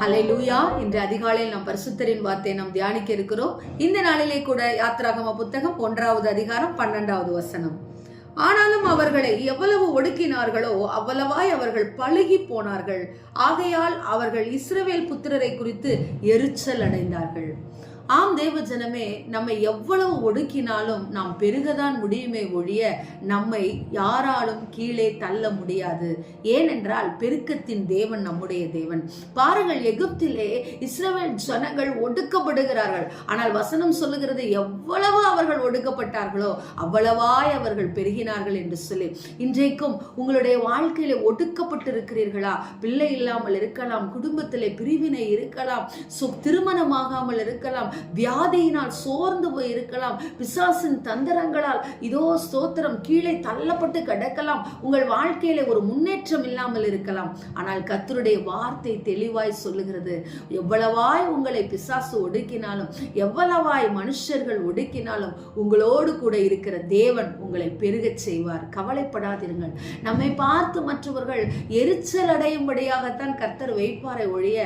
ஹலை லூயா இன்று அதிகாலையில் நாம் பரிசுத்தரின் வார்த்தை நாம் தியானிக்க இருக்கிறோம். இந்த நாளிலே கூட யாத்ராகம புத்தகம் ஒன்றாவது அதிகாரம் பன்னெண்டாவது வசனம். ஆனாலும் அவர்களை எவ்வளவு ஒடுக்கினார்களோ அவ்வளவாய் அவர்கள் பழுகி போனார்கள். ஆகையால் அவர்கள் இஸ்ரவேல் புத்திரரை குறித்து எரிச்சல் அடைந்தார்கள். ஆம் தேவ ஜனமே நம்மை எவ்வளவு ஒடுக்கினாலும் நாம் பெருகதான் முடியுமே ஒழிய நம்மை யாராலும் கீழே தள்ள முடியாது. ஏனென்றால் பெருக்கத்தின் தேவன் நம்முடைய தேவன். பாருங்கள் எகிப்திலே இஸ்ரவேல் ஜனங்கள் ஒடுக்கப்படுகிறார்கள். ஆனால் வசனம் சொல்லுகிறது எவ்வளவு அவர்கள் ஒடுக்கப்பட்டார்களோ அவ்வளவாய் அவர்கள் பெருகினார்கள் என்று சொல்லி. இன்றைக்கும் உங்களுடைய வாழ்க்கையில ஒடுக்கப்பட்டிருக்கிறீர்களா? பிள்ளை இல்லாமல் இருக்கலாம் குடும்பத்திலே பிரிவினை இருக்கலாம் சு திருமணமாகாமல் இருக்கலாம் வியாதியினால் சோர்ந்து போய் இருக்கலாம் பிசாசின் தந்திரங்களால் இதோ ஸ்தோத்திரம் கீழே தள்ளப்பட்டு கிடக்கலாம். உங்கள் வாழ்க்கையில ஒரு முன்னேற்றம் இல்லாமல் இருக்கலாம். ஆனால் கத்தருடைய வார்த்தை தெளிவாய் சொல்லுகிறது. எவ்வளவாய் உங்களை பிசாசு ஒடுக்கினாலும் எவ்வளவாய் மனுஷர்கள் ஒடுக்கினாலும் உங்களோடு கூட இருக்கிற தேவன் உங்களை பெருகச் செய்வார். கவலைப்படாதிருங்கள். நம்மை பார்த்து மற்றவர்கள் எரிச்சல் அடையும்படியாகத்தான் கர்த்தர் வைப்பாரை ஒழிய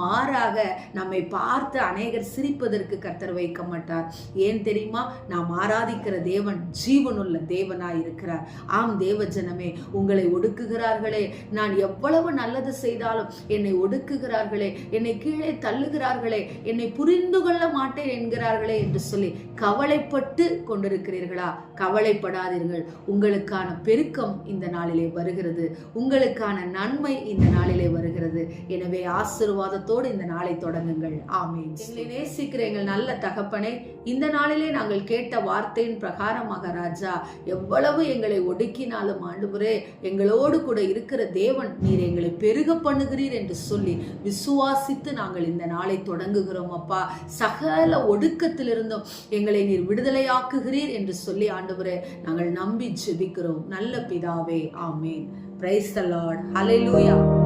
மாறாக நம்மை பார்த்து அநேகர் சிரிப்பதற்கு கர்த்தர் வைக்க மாட்டார். ஏன் தெரியுமா? நாம் ஆராதிக்கிற தேவன் ஜீவனுள்ள தேவனாய் இருக்கிறார். ஆம் தேவ ஜனமே உங்களை ஒடுக்குகிறார்களே. நான் எவ்வளவு நல்லது செய்தாலும் என்னை ஒடுக்குகிறார்களே. என்னை கீழே தள்ளுகிறார்களே. என்னை புரிந்து கொள்ள மாட்டேன் என்கிறார்களே என்று சொல்லி கவலைப்பட்டு கொண்டிருக்கிறீர்களா? கவலைப்படாதீர்கள். உங்களுக்கான பெருக்கம் இந்த நாளிலே வருகிறது. உங்களுக்கான நன்மை இந்த நாளிலே வருகிறது. எனவே ஆசிர்வாதத்தோடு இந்த நாளை தொடங்குங்கள். ஆமே நேசிக்கிற எங்கள் நல்ல தகப்பனே இந்த நாளிலே நாங்கள் கேட்ட வார்த்தையின் பிரகாரமாக ராஜா எவ்வளவு எங்களை ஒடுக்கினாலும் ஆண்டுபுரே எங்களோடு கூட இருக்கிற தேவன் நீர் எங்களை பெருக பண்ணுகிறீர் என்று சொல்லி விசுவாசித்து நாங்கள் இந்த நாளை தொடங்குகிறோம் அப்பா. சகல ஒடுக்கத்திலிருந்தும் எங்களை நீர் விடுதலையாக்குகிறீர் என்று சொல்லி ஆண்டுபுரே நாங்கள் நம்பி ஜெபிக்கிறோம். நல்ல பிதாவே ஆமேன். Praise the Lord hallelujah